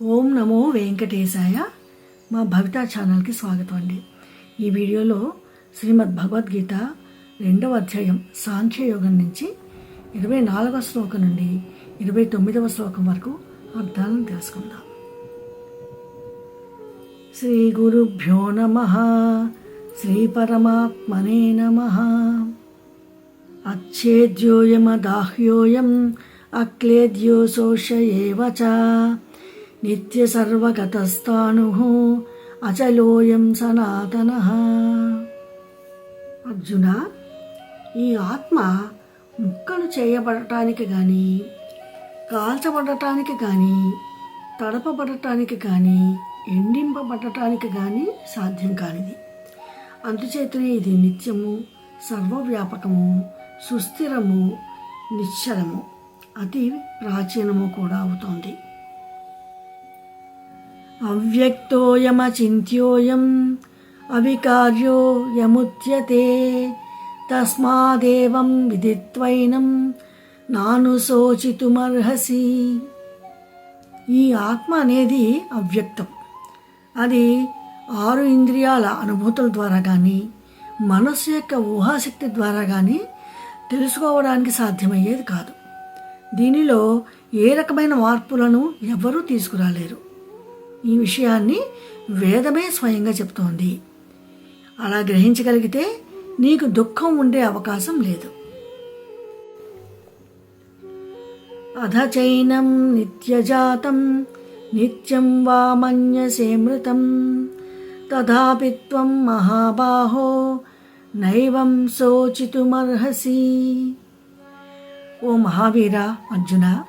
ఓం నమో వెంకటేశాయ. మా భవిత ఛానల్కి స్వాగతం అండి. ఈ వీడియోలో శ్రీమద్ భగవద్గీత రెండవ అధ్యాయం సాంఖ్యయోగం నుంచి ఇరవై నాలుగవ శ్లోకం నుండి ఇరవై తొమ్మిదవ శ్లోకం వరకు అర్థాలను తెలుసుకుందాం. శ్రీ గురుభ్యో నమ. శ్రీ పరమాత్మనే నమ. అచ్చేద్యోయమదాహ్యోయం అక్లేద్యోశోష ఏవచ నిత్యసర్వగతస్థాణుః అచలోయం సనాతన. అర్జున ఈ ఆత్మ ముక్కలు చేయబడటానికి కానీ కాల్చబడటానికి కానీ తడపబడటానికి కానీ ఎండింపబడటానికి కానీ సాధ్యం కానిది. అందుచేతనే ఇది నిత్యము సర్వవ్యాపకము సుస్థిరము నిశ్చలము అతి ప్రాచీనము కూడా అవుతోంది. అవ్యక్తోయమచింత్యోయం అవికార్యో యముచ్యతే తస్మాదేవం విదిత్వైనం నాను శోచితుమర్హసి ఈ ఆత్మ అనేది అవ్యక్తం. అది ఆరు ఇంద్రియాల అనుభూతుల ద్వారా కానీ మనస్సు యొక్క ఊహాశక్తి ద్వారా కానీ తెలుసుకోవడానికి సాధ్యమయ్యేది కాదు. దీనిలో ఏ రకమైన మార్పులను ఎవరూ తీసుకురాలేరు. ఈ విషయాన్ని వేదమే స్వయంగా చెప్తోంది. అలా గ్రహించగలిగితే నీకు దుఃఖం ఉండే అవకాశం లేదు. అధ చైనం నిత్యజాతం నిత్యం వా మన్యసే మృతం. తథాపి త్వం మహాబాహో నైవం శోచితుమర్హసి. ఓ మహావీర అర్జున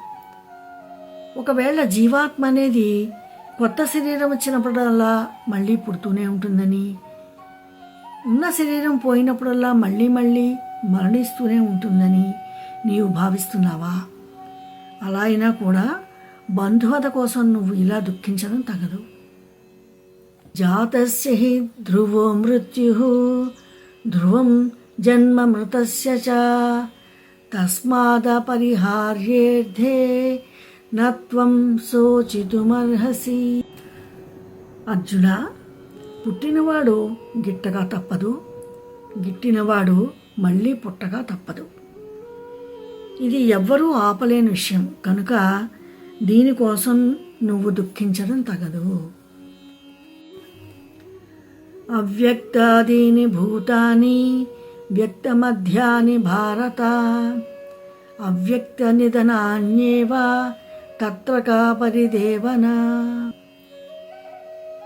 ఒకవేళ జీవాత్మ అనేది కొత్త శరీరం వచ్చినప్పుడల్లా మళ్ళీ పుడుతూనే ఉంటుందని ఉన్న శరీరం పోయినప్పుడల్లా మళ్ళీ మళ్ళీ మరణిస్తూనే ఉంటుందని నీవు భావిస్తున్నావా? అలా అయినా కూడా బంధువత కోసం నువ్వు ఇలా దుఃఖించడం తగదు. జాతస్య హి ధ్రువో మృత్యు ధ్రువం జన్మ మృతస్య చ తస్మాదపరిహార్యేర్థే నత్వం శోచితుమర్హసి. అర్జున పుట్టినవాడు గిట్టగా తప్పదు. గిట్టినవాడు మళ్ళీ పుట్టగా తప్పదు. ఇది ఎవ్వరూ ఆపలేని విషయం. కనుక దీనికోసం నువ్వు దుఃఖించడం తగదు. అవ్యక్తాదీని భూతాని వ్యక్తమధ్యాని భారత. అవ్యక్త నిధనాన్యేవా తత్రకా పరిదేవన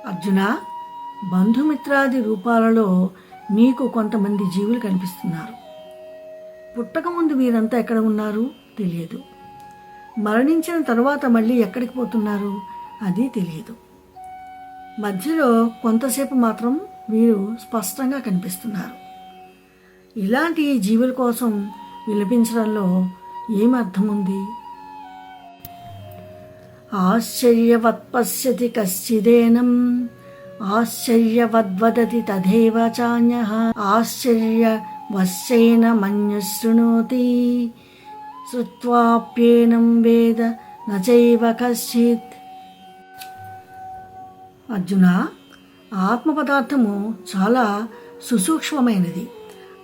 అర్జున బంధుమిత్రాది రూపాలలో నీకు కొంతమంది జీవులు కనిపిస్తున్నారు. పుట్టకముందు వీరంతా ఎక్కడ ఉన్నారు తెలియదు. మరణించిన తర్వాత మళ్ళీ ఎక్కడికి పోతున్నారు అది తెలియదు. మధ్యలో కొంతసేపు మాత్రం వీరు స్పష్టంగా కనిపిస్తున్నారు. ఇలాంటి జీవుల కోసం విలపించడంలో ఏం అర్థం ఉంది ఆశ్చర్యవత్ పశ్యతి కశ్చిదేనం. ఆశ్చర్యవద్వదతి తథైవ చాన్య. ఆశ్చర్యవశ్చైన మన్యశృణోతి. శ్రుత్వాప్యేనం వేద నచైవ కశ్చిత్. అర్జున ఆత్మ పదార్థము చాలా సుసూక్ష్మమైనది.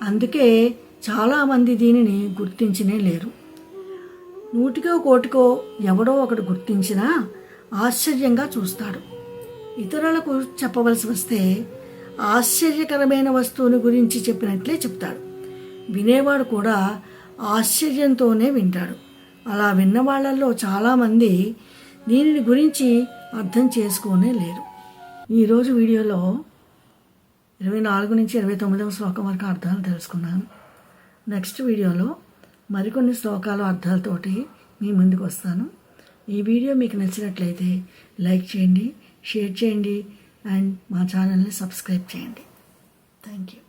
అందుకే చాలామంది దీనిని గుర్తించనే లేరు. నూటికో కోటికో ఎవడో ఒకడు గుర్తించినా ఆశ్చర్యంగా చూస్తాడు. ఇతరులకు చెప్పవలసి వస్తే ఆశ్చర్యకరమైన వస్తువుని గురించి చెప్పినట్లే చెప్తాడు. వినేవాడు కూడా ఆశ్చర్యంతోనే వింటాడు. అలా విన్న వాళ్ళల్లో చాలామంది దీనిని గురించి అర్థం చేసుకోనే లేరు. ఈరోజు వీడియోలో ఇరవై నాలుగు నుంచి ఇరవై తొమ్మిదవ శ్లోకం వరకు అర్థాలు తెలుసుకున్నాను. నెక్స్ట్ వీడియోలో మరికొన్ని శ్లోకాలు అర్థాలతోటి మీ ముందుకు వస్తాను. ఈ వీడియో మీకు నచ్చినట్లయితే లైక్ చేయండి షేర్ చేయండి అండ్ మా ఛానల్ని సబ్స్క్రైబ్ చేయండి. Thank you.